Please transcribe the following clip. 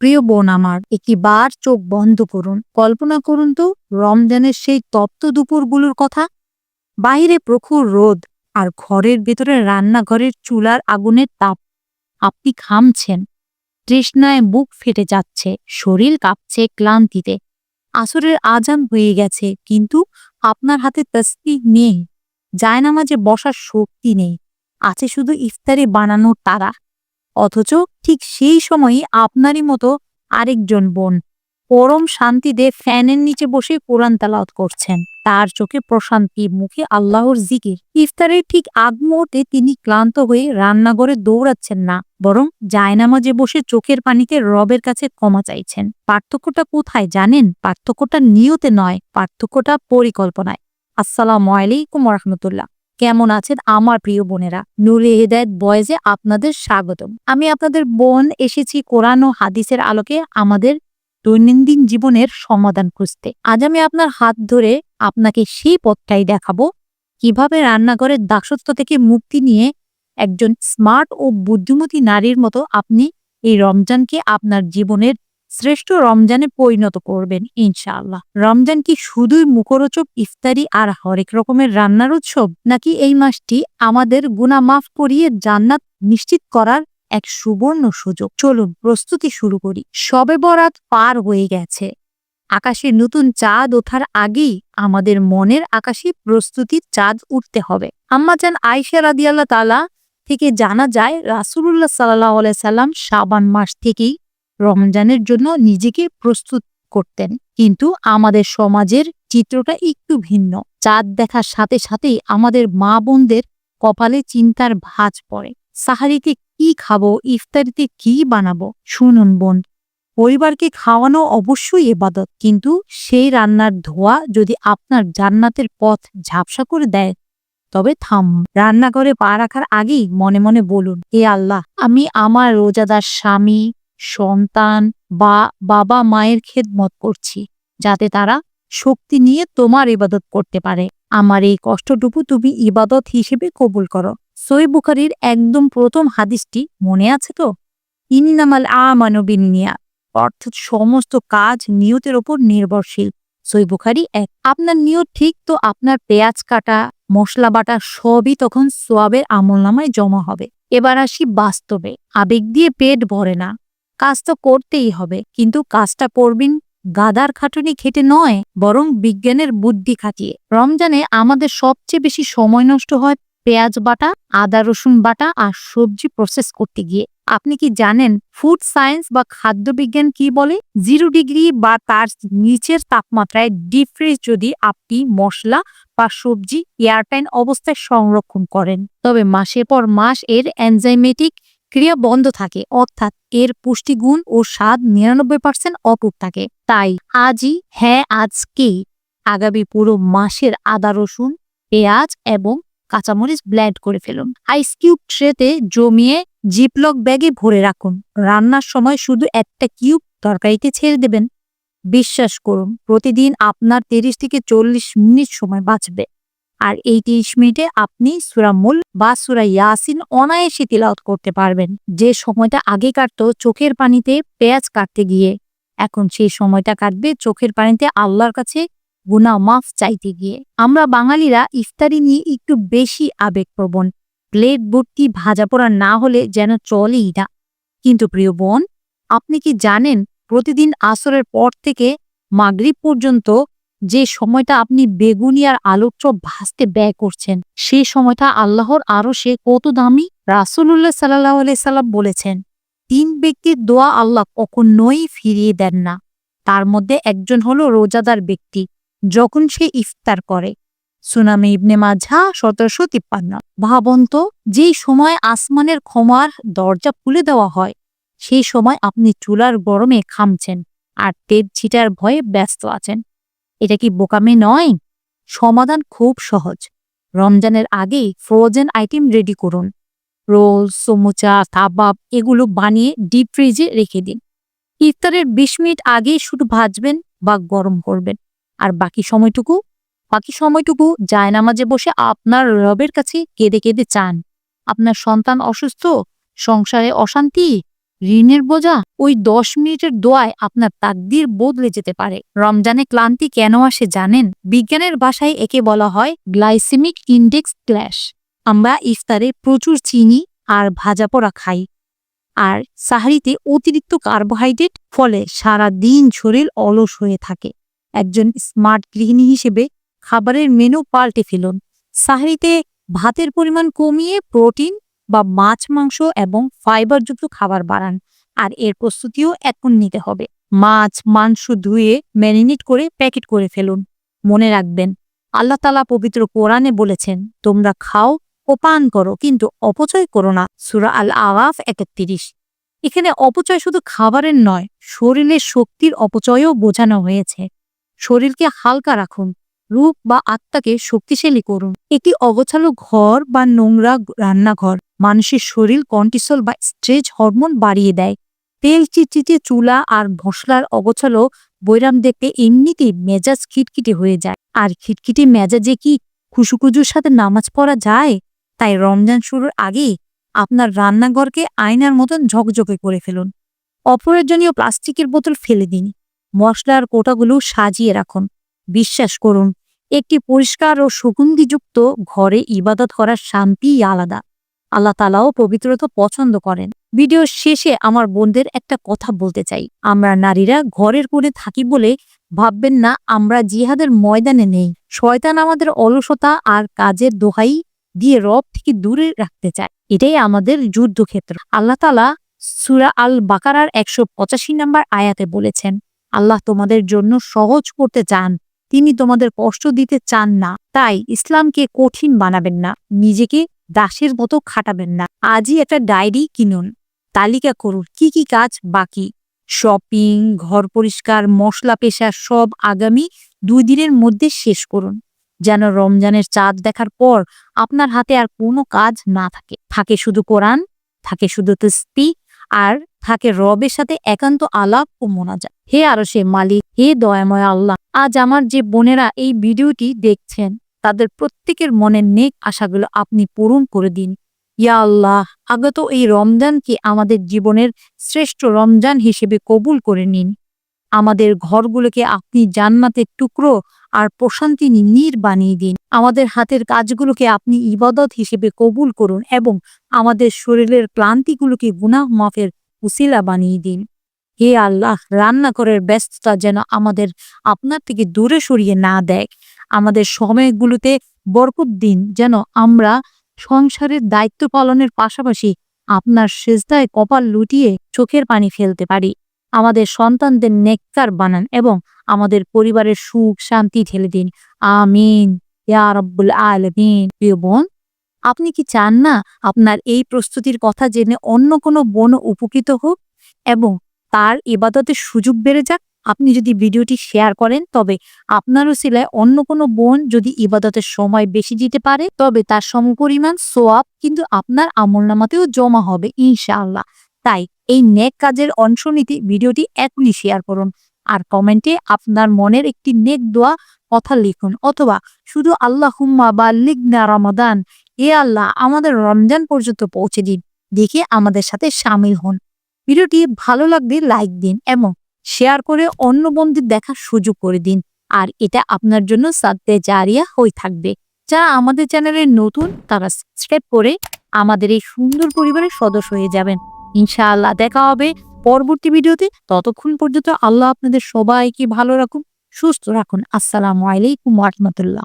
প্রিয় বোন আমার, একটি বার চোখ বন্ধ করুন। কল্পনা করুন তো, রমজানের সেই তপ্ত দুপুরগুলোর কথা। বাইরে প্রখর রোদ আর ঘরের ভেতরে রান্নাঘরের চুলার আগুনের তাপ। আপনি খামছেন তৃষ্ণায় বুক ফেটে যাচ্ছে, শরীর কাঁপছে ক্লান্তিতে। আসরের আজান হয়ে গেছে, কিন্তু আপনার হাতে তসবি নেই। যায় জায়নামাজে বসার শক্তি নেই। আছে শুধু ইফতারি বানানোর তারা। অথচ ঠিক সেই সময়ই আপনারই মতো আরেকজন বোন পরম শান্তিতে ফ্যানের নিচে বসে কোরআন তালাওয়াত করছেন। তার চোখে প্রশান্তি, মুখে আল্লাহর জিকির। ইফতারের ঠিক আগ মুহূর্তে তিনি ক্লান্ত হয়ে রান্নাঘরে দৌড়াচ্ছেন না, বরং জায়নামাজে বসে চোখের পানিতে রবের কাছে ক্ষমা চাইছেন। পার্থক্যটা কোথায় জানেন? পার্থক্যটা নিয়তে নয়, পার্থক্যটা পরিকল্পনায়। আসসালামু আলাইকুম রহমতুল্লাহ। কেমন আছেন আমার প্রিয় বোনেরা? নুরে হেদায়ত বয়েজে আপনাদের স্বাগতম। আমি আপনাদের বোন এসেছি কোরআন ও হাদিসের আলোকে আমাদের দৈনন্দিন জীবনের সমাধান খুঁজতে। আজ আমি আপনার হাত ধরে আপনাকে সেই পথটাই দেখাবো, কীভাবে রান্নাঘরের দাসত্ব থেকে মুক্তি নিয়ে একজন স্মার্ট ও বুদ্ধিমতী নারীর মতো আপনি এই রমজানকে আপনার জীবনের শ্রেষ্ঠ রমজানে পরিণত করবেন, ইনশাআল্লাহ। রমজান কি শুধুই মুখরোচক, ইফতারি আর হরেক রকমের রান্নার উৎসব? নাকি এই মাসটি আমাদের গুণা মাফ করিয়ে জান্নাত নিশ্চিত করার এক সুবর্ণ সুযোগ? চলুন, প্রস্তুতি শুরু করি। সবে বরাত পার হয়ে গেছে। আকাশে নতুন চাঁদ ওঠার আগেই আমাদের মনের আকাশে প্রস্তুতির চাঁদ উঠতে হবে। আম্মাজান আয়সা রাদিয়াল্লাহ তালা থেকে জানা যায়, রাসুলুল্লাহ সাল্লাহ সাল্লাম সাবান মাস থেকেই রমজানের জন্য নিজেকে প্রস্তুত করতেন। কিন্তু আমাদের সমাজের চিত্রটা একটু ভিন্ন। চাঁদ দেখার সাথে সাথেই আমাদের মা বোনদের কপালে চিন্তার ভাঁজ পড়ে। সাহারিতে কি খাব, ইফতারিতে কি বানাবো? শুনুন বোন, পরিবারকে খাওয়ানো অবশ্যই এবাদত। কিন্তু সেই রান্নার ধোয়া যদি আপনার জান্নাতের পথ ঝাপসা করে দেয়, তবে থাম। রান্নাঘরে পা রাখার আগেই মনে মনে বলুন এ আল্লাহ, আমি আমার রোজাদার স্বামী সন্তান বা বাবা মায়ের খেদমত করছি, যাতে তারা শক্তি নিয়ে তোমার ইবাদত করতে পারে। আমার এই কষ্টটুকু তুমি ইবাদত হিসেবে কবুল করো। সই বুখারির একদম প্রথম হাদিসটি মনে আছে তো? ইনিনামাল আমানবিনিয়া অর্থাৎ সমস্ত কাজ নিয়তের ওপর নির্ভরশীল। সই বুখারি এক, আপনার নিয়ত ঠিক তো আপনার পেঁয়াজ কাটা, মশলা বাটা সবই তখন সোয়াবের আমলনামায় জমা হবে। এবার আসি বাস্তবে, আবেগ দিয়ে পেট ভরে না। কাজ তো করতেই হবে, কিন্তু কাজটা করবেন গাদার খাটুনি খেটে নয়, বরং বিজ্ঞানের বুদ্ধি খাটিয়ে। রমজানে আমাদের সবচেয়ে বেশি সময় নষ্ট হয় পেঁয়াজ বাটা, আদা রসুন বাটা আর সবজি প্রসেস করতে গিয়ে। আপনি কি জানেন ফুড সায়েন্স বা খাদ্য বিজ্ঞান কি বলে? জিরো ডিগ্রি বা তার নিচের তাপমাত্রায় ডিপ ফ্রিজ যদি আপনি মশলা বা সবজি এয়ারটাইন অবস্থায় সংরক্ষণ করেন। তবে মাসের পর মাস এর এনজাইমেটিক ক্রিয়া বন্ধ থাকে, অর্থাৎ এর পুষ্টিগুণ ও স্বাদ নিরানব্বই পার্সেন্ট অটুট থাকে। তাই আজই হ্যাঁ আজকেই আগামী পুরো মাসের আদা, রসুন, পেঁয়াজ এবং কাঁচামরিচ ব্ল্যান্ড করে ফেলুন। আইস কিউব ট্রেতে জমিয়ে জিপলক ব্যাগে ভরে রাখুন। রান্নার সময় শুধু একটা কিউব তরকারিতে ছেড়ে দেবেন। বিশ্বাস করুন, প্রতিদিন আপনার তিরিশ থেকে চল্লিশ মিনিট সময় বাঁচবে। আর এই তিরিশ মিনিটে আপনি সুরা মুল বা সুরা ইয়াসিন অনায়াসে তিলাওত করতে পারবেন। যে সময়টা আগে কাটতো, চোখের পানিতে পেঁয়াজ কাটতে গিয়ে, এখন সেই সময়টা কাটবে চোখের পানিতে আল্লাহর কাছে গুনা মাফ চাইতে গিয়ে। আমরা বাঙালিরা ইফতারি নিয়ে একটু বেশি আবেগপ্রবণ, প্লেট ভর্তি, ভাজা পোড়া না হলে যেন চলেই না। কিন্তু প্রিয় বোন, আপনি কি জানেন, প্রতিদিন আসরের পর থেকে মাগরিব পর্যন্ত যে সময়টা আপনি বেগুনি আর আলোর চপ ভাজতে ব্যয় করছেন সেই সময়টা আল্লাহর আরও সে কত দামি? রাসুল্লাহ সাল্লাহ সাল্লাম বলেছেন, তিন ব্যক্তির দোয়া আল্লাহ কখনোই ফিরিয়ে দেন না। তার মধ্যে একজন হলো রোজাদার ব্যক্তি, যখন সে ইফতার করে। সুনামি ইবনে মাঝা সতেরোশো তিপ্পান্ন। ভাবন্ত যেই সময় আসমানের ক্ষমার দরজা খুলে দেওয়া হয়, সেই সময় আপনি চুলার গরমে খামছেন আর তেজ ছিটার ভয়ে ব্যস্ত আছেন। এটা কি বোকামে নয়? সমাধান খুব সহজ। রমজানের আগেই ফ্রোজেন আইটেম রেডি করুন। রোল, সমুচা, কাবাব এগুলো বানিয়ে ডিপ ফ্রিজে রেখে দিন। ইফতারের বিশ মিনিট আগেই শুধু ভাজবেন বা গরম করবেন। আর বাকি সময়টুকু? বাকি সময়টুকু জায়নামাজে বসে আপনার রবের কাছে কেঁদে কেঁদে চান। আপনার সন্তান অসুস্থ? সংসারে অশান্তি? ঋণের বোঝা? ওই দশ মিনিটের দোয়ায় আপনার তাকদির বদলে যেতে পারে। রমজানে ক্লান্তি কেন আসে জানেন? বিজ্ঞানের ভাষায় একে বলা হয় গ্লাইসেমিক ইন্ডেক্স ক্ল্যাশ। আমরা ইফতারে প্রচুর চিনি আর ভাজা পোড়া খাই। আর সাহারিতে অতিরিক্ত কার্বোহাইড্রেট ফলে সারা দিন শরীর অলস হয়ে থাকে। একজন স্মার্ট গৃহিণী হিসেবে খাবারের মেনু পাল্টে ফেলুন। সাহারিতে ভাতের পরিমাণ কমিয়ে প্রোটিন বা মাছ, মাংস এবং ফাইবারযুক্ত খাবার বাড়ান। আর এর প্রস্তুতিও এখন নিতে হবে। মাছ, মাংস ধুয়ে ম্যারিনেট করে প্যাকেট করে ফেলুন। মনে রাখবেন, আল্লাহ তালা পবিত্র কোরআনে বলেছেন, তোমরা খাও ও পান করো, কিন্তু অপচয় করো না। সুরা আল আওয়াফ একত্রিশ। এখানে অপচয় শুধু খাবারের নয়, শরীরের শক্তির অপচয়ও বোঝানো হয়েছে। শরীরকে হালকা রাখুন রূপ বা আত্মাকে শক্তিশালী করুন। একটি অগোছালো ঘর বা নোংরা রান্নাঘর মানুষের শরীর কন্টিসল বা স্ট্রেচ হরমোন বাড়িয়ে দেয়। তেল চিটচিটে চুলা আর মশলার অগোছালো বৈরাম দেখতে এমনিতেই মেজাজ খিটখিটে হয়ে যায়। আর খিটখিটে মেজাজে কি খুশুকুজুর সাথে নামাজ পড়া যায়? তাই রমজান শুরুর আগেই আপনার রান্নাঘরকে আয়নার মতন ঝকঝকে করে ফেলুন। অপ্রয়োজনীয় প্লাস্টিকের বোতল ফেলে দিন। মশলার কোটাগুলো সাজিয়ে রাখুন। বিশ্বাস করুন, একটি পরিষ্কার ও সুগন্ধিযুক্ত ঘরে ইবাদত করার শান্তিই আলাদা। আল্লাহ তালাও পবিত্রতা পছন্দ করেন। ভিডিও শেষে আমার বোনদের একটা কথা বলতে চাই। আমরা নারীরা ঘরের কোণে থাকি বলে ভাববেন না, আমরা জিহাদের ময়দানে নেই। শয়তান আমাদের অলসতা আর কাজের দোহাই দিয়ে রব থেকে দূরে রাখতে চায়। এটাই আমাদের যুদ্ধক্ষেত্র। আল্লাহ তালা সুরা আল বাকারার একশো পঁচাশি নম্বর আয়াতে বলেছেন, আল্লাহ তোমাদের জন্য সহজ করতে চান তিনি তোমাদের কষ্ট দিতে চান না, তাই ইসলামকে কঠিন বানাবেন না, নিজেকে দাসের মতো খাটাবেন না। আজই একটা ডায়েরি কিনুন, তালিকা করুন, কি কি কাজ বাকি? শপিং, ঘর পরিষ্কার, মশলা, পেশা সব আগামী দুই দিনের মধ্যে শেষ করুন। যেন রমজানের চাঁদ দেখার পর আপনার হাতে আর কোনো কাজ না থাকে। থাকে শুধু কোরআন, থাকে শুধু তসপি আর থাকে রবের সাথে একান্ত আলাপ ও মোনাজা হে আরও সে মালিক, হে দয়াময় আল্লাহ, আজ আমার যে বোনেরা এই ভিডিওটি দেখছেন, তাদের প্রত্যেকের মনের নেক আশাগুলো আপনি পূরণ করে দিন। ইয়া আল্লাহ, আগত এই রমজানকে আমাদের জীবনের শ্রেষ্ঠ রমজান হিসেবে কবুল করে নিন। আমাদের ঘরগুলোকে আপনি জান্নাতের টুকরো আর প্রশান্তি নীর বানিয়ে দিন। আমাদের হাতের কাজগুলোকে আপনি ইবাদত হিসেবে কবুল করুন এবং আমাদের শরীরের ক্লান্তিগুলোকে গুনাহ মাফের উসিলা বানিয়ে দিন। হে আল্লাহ রান্নাঘরের ব্যস্ততা যেন আমাদের আপনার থেকে দূরে সরিয়ে না দেয়। আমাদের সময়গুলোতে বরকত দিন যেন আমরা সংসারের দায়িত্ব পালনের পাশাপাশি আপনার সেজদায় কপাল লুটিয়ে চোখের পানি ফেলতে পারি। আমাদের সন্তানদের নেককার বানান এবং আমাদের পরিবারের সুখ শান্তি ঠেলে দিন। আমিন। আলমিন। প্রিয় বোন, আপনি কি চান না আপনার এই প্রস্তুতির কথা জেনে অন্য কোনো বোন উপকৃত হোক? এবং তার ইবাদতের সুযোগ বেড়ে যাক। আপনি যদি ভিডিওটি শেয়ার করেন, তবে আপনারও সিলায় অন্য কোনো বোন যদি ইবাদতের সময় বেশি দিতে পারে, তবে তার সমপরিমাণ সোয়াব কিন্তু আপনার আমলনামাতেও জমা হবে, ইনশাআল্লাহ। তাই এই নেক কাজের অংশ নিতে ভিডিওটি এখনই শেয়ার করুন আর কমেন্টে আপনার মনের একটি নেক দোয়া, কথা লিখুন অথবা শুধু আল্লাহ হুম্মা বা লিগনা রমাদান, এ আল্লাহ আমাদের রমজান পর্যন্ত পৌঁছে দিন। দেখে আমাদের সাথে সামিল হন। ভিডিওটি ভালো লাগলে লাইক দিন এবং শেয়ার করে অন্য বন্ধুদের দেখার সুযোগ করে দিন। আর এটা আপনার জন্য সাদ্দে জারিয়া হয়ে থাকবে। যারা আমাদের চ্যানেলে নতুন, তারা সাবস্ক্রাইব করে আমাদের এই সুন্দর পরিবারের সদস্য হয়ে যাবেন। ইনশাআল্লাহ দেখা হবে পরবর্তী ভিডিওতে। ততক্ষণ পর্যন্ত আল্লাহ আপনাদের সবাইকে ভালো রাখুন সুস্থ রাখুন। আসসালামু আলাইকুম রহমতুল্লাহ।